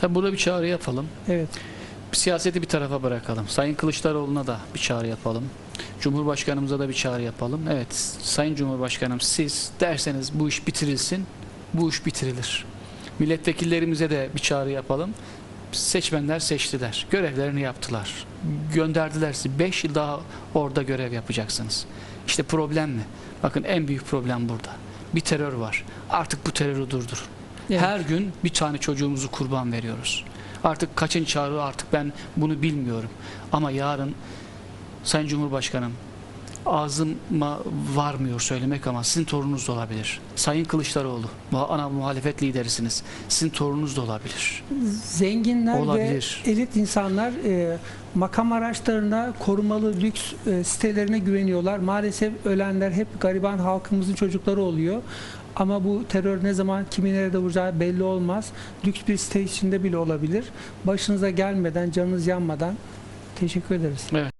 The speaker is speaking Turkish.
Tabii burada bir çağrı yapalım. Evet. Siyaseti bir tarafa bırakalım. Sayın Kılıçdaroğlu'na da bir çağrı yapalım. Cumhurbaşkanımıza da bir çağrı yapalım. Evet, Sayın Cumhurbaşkanım siz derseniz bu iş bitirilsin, bu iş bitirilir. Milletvekillerimize de bir çağrı yapalım. Seçmenler seçtiler. Görevlerini yaptılar. Gönderdiler sizi. 5 yıl daha orada görev yapacaksınız. İşte problem ne? Bakın en büyük problem burada. Bir terör var. Artık bu terörü durdur. Evet. Her gün bir tane çocuğumuzu kurban veriyoruz. Artık kaçın çağrı artık ben bunu bilmiyorum. Ama yarın Sayın Cumhurbaşkanım ağzıma varmıyor söylemek ama sizin torununuz da olabilir. Sayın Kılıçdaroğlu ana muhalefet liderisiniz. Sizin torununuz da olabilir. Zenginler Olabilir. ve elit insanlar e, makam araçlarına korumalı lüks e, sitelerine güveniyorlar. Maalesef ölenler hep gariban halkımızın çocukları oluyor. Ama bu terör ne zaman kimi nerede vuracağı belli olmaz. Lüks bir site içinde bile olabilir. Başınıza gelmeden, canınız yanmadan teşekkür ederiz. Evet.